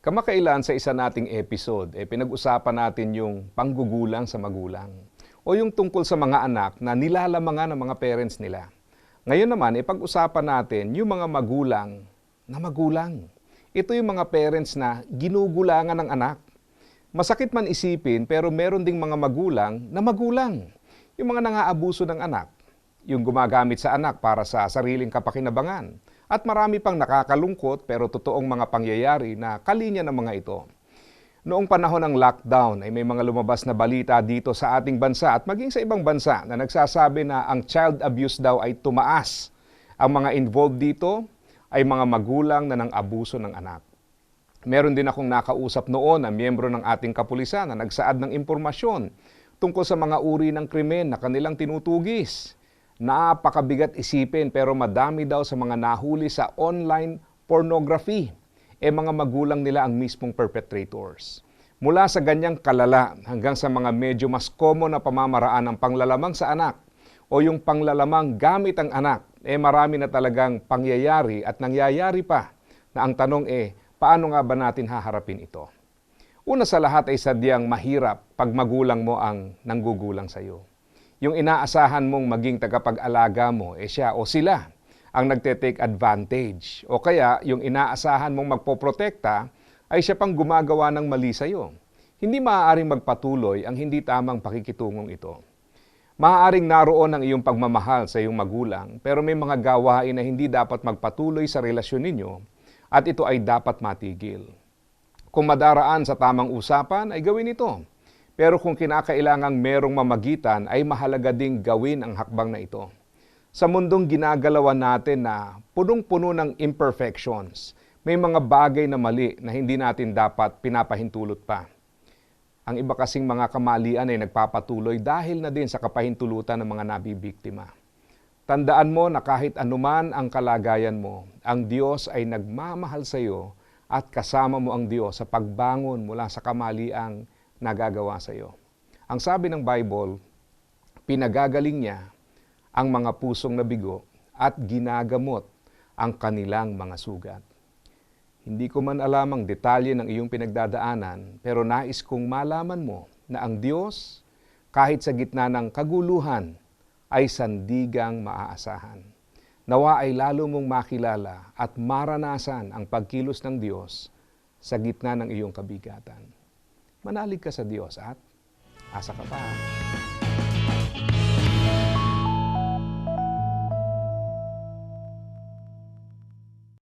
Kamakailan sa isa nating episode, eh, pinag-usapan natin yung panggugulang sa magulang o yung tungkol sa mga anak na nilalamangan ng mga parents nila. Ngayon naman, ipag-usapan natin yung mga magulang na magulang. Ito yung mga parents na ginugulangan ng anak. Masakit man isipin pero meron ding mga magulang na magulang. Yung mga nangaabuso ng anak, yung gumagamit sa anak para sa sariling kapakinabangan. At marami pang nakakalungkot pero totoong mga pangyayari na kalinya ng mga ito. Noong panahon ng lockdown ay may mga lumabas na balita dito sa ating bansa at maging sa ibang bansa na nagsasabi na ang child abuse daw ay tumaas. Ang mga involved dito ay mga magulang na nang abuso ng anak. Meron din akong nakausap noon na miyembro ng ating kapulisan na nagsaad ng impormasyon tungkol sa mga uri ng krimen na kanilang tinutugis. Napakabigat isipin pero madami daw sa mga nahuli sa online pornography e mga magulang nila ang mismong perpetrators. Mula sa ganyang kalala hanggang sa mga medyo mas common na pamamaraan ng panglalamang sa anak o yung panglalamang gamit ang anak, eh marami na talagang pangyayari at nangyayari pa na ang tanong eh, paano nga ba natin haharapin ito? Una sa lahat ay sadyang mahirap pag magulang mo ang nanggugulang sa iyo. Yung inaasahan mong maging tagapag-alaga mo, eh siya o sila ang nagte-take advantage. O kaya yung inaasahan mong magpoprotekta ay siya pang gumagawa ng mali sa iyo. Hindi maaaring magpatuloy ang hindi tamang pakikitungong ito. Maaaring naroon ang iyong pagmamahal sa iyong magulang, pero may mga gawain na hindi dapat magpatuloy sa relasyon ninyo at ito ay dapat matigil. Kung madaraan sa tamang usapan, ay gawin ito. Pero kung kinakailangang merong mamagitan, ay mahalaga ding gawin ang hakbang na ito. Sa mundong ginagalawan natin na punong-puno ng imperfections, may mga bagay na mali na hindi natin dapat pinapahintulot pa. Ang iba kasing mga kamalian ay nagpapatuloy dahil na din sa kapahintulutan ng mga nabibiktima. Tandaan mo na kahit anuman ang kalagayan mo, ang Diyos ay nagmamahal sa iyo at kasama mo ang Diyos sa pagbangon mula sa kamaliang nagagawa sa iyo. Ang sabi ng Bible, pinagagaling niya ang mga pusong nabigo at ginagamot ang kanilang mga sugat. Hindi ko man alam ang detalye ng iyong pinagdadaanan, pero nais kong malaman mo na ang Diyos, kahit sa gitna ng kaguluhan, ay sandigang maaasahan. Nawa ay lalo mong makilala at maranasan ang pagkilos ng Diyos sa gitna ng iyong kabigatan. Manalig ka sa Diyos at asa ka pa.